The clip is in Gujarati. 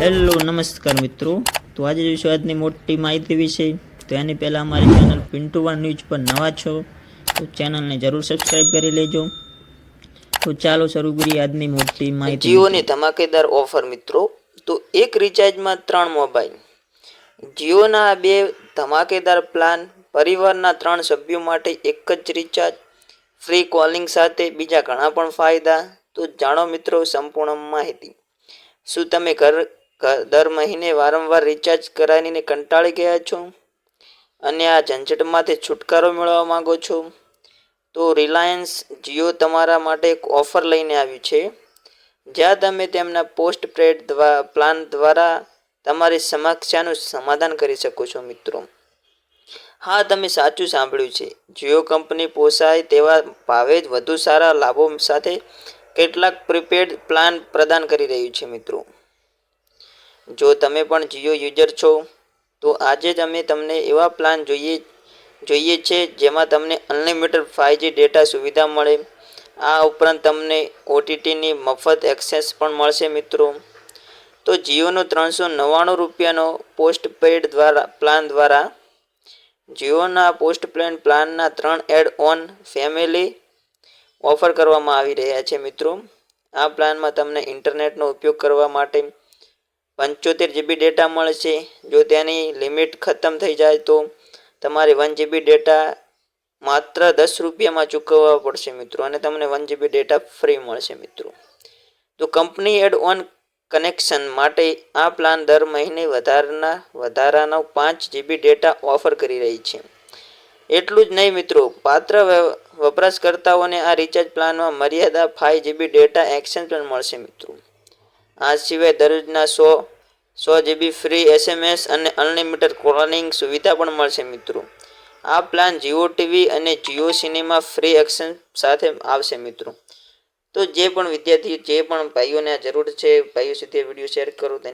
હેલો નમસ્કાર મિત્રો. તો આજે જોઈશું આજની મોટી માહિતી વિશે તો એની પહેલાં અમારી ચેનલ પિન્ટુ વન ન્યૂઝ પર નવા છો તો ચેનલને જરૂર સબસ્ક્રાઈબ કરી લેજો. તો ચાલો શરૂ કરીએ આજની મોટી માહિતી. જીઓની ધમાકેદાર ઓફર મિત્રો તો એક રિચાર્જમાં ત્રણ મોબાઈલ. જીઓના આ બે ધમાકેદાર પ્લાન પરિવારના ત્રણ સભ્યો માટે એક જ રિચાર્જ ફ્રી કોલિંગ સાથે બીજા ઘણા પણ ફાયદા તો જાણો મિત્રો સંપૂર્ણ માહિતી. શું તમે ઘર દર મહિને વારંવાર રિચાર્જ કરાવીને કંટાળી ગયા છો. અને આ ઝંઝટમાંથી છુટકારો મેળવવા માંગો છો. તો રિલાયન્સ જીઓ તમારા માટે એક ઓફર લઈને આવ્યું છે. જ્યાં તમે તેમના પોસ્ટ પેડ પ્લાન દ્વારા તમારી સમસ્યાનું સમાધાન કરી શકો છો મિત્રો. હા, તમે સાચું સાંભળ્યું છે. જીઓ કંપની પોસાય તેવા ભાવે જ વધુ સારા લાભો સાથે કેટલાક પ્રીપેડ પ્લાન પ્રદાન કરી રહ્યું છે મિત્રો. જો તમે પણ જીઓ યુઝર છો, તો આજે જ અમે તમને એવા પ્લાન જોઈએ જોઈએ છે જેમાં તમને અનલિમિટેડ ફાઇવજી ડેટા સુવિધા મળે. આ ઉપરાંત તમને ઓટીટીની મફત એક્સેસ પણ મળશે મિત્રો. તો જીઓનો ત્રણસો નવ્વાણું રૂપિયાનો પોસ્ટ પેડ દ્વારા પ્લાન દ્વારા, જીઓના પોસ્ટ પ્લેન પ્લાનના ત્રણ એડ ઓન ફેમિલી ઓફર કરવામાં આવી રહ્યા છે મિત્રો. આ પ્લાનમાં તમને ઇન્ટરનેટનો ઉપયોગ કરવા માટે પંચોતેર જીબી ડેટા મળશે. જો તેની લિમિટ ખતમ થઈ જાય તો તમારે વન જીબી ડેટા માત્ર દસ રૂપિયામાં ચૂકવવા પડશે મિત્રો અને તમને વન જીબી ડેટા ફ્રી મળશે મિત્રો. તો કંપની એડ ઓન કનેક્શન માટે આ પ્લાન દર મહિને વધારાના, વધારાનો પાંચ જીબી ડેટા ઓફર કરી રહી છે. એટલું જ નહીં મિત્રો, પાત્ર વપરાશકર્તાઓને આ રિચાર્જ પ્લાનમાં મર્યાદા ફાઇવ જીબી ડેટા એક્સચેન્જ પણ મળશે મિત્રો. આ સિવાય દરરોજના સો સો જીબી ફ્રી એસએમએસ અને અનલિમિટેડ કોલિંગ સુવિધા પણ મળશે મિત્રો. આ પ્લાન જીઓ ટીવી અને જીઓ સિનેમા ફ્રી એક્શન સાથે આવશે મિત્રો. તો જે પણ વિદ્યાર્થીઓ, જે પણ ભાઈઓને જરૂર છે, ભાઈઓ સુધી વીડિયો શેર કરો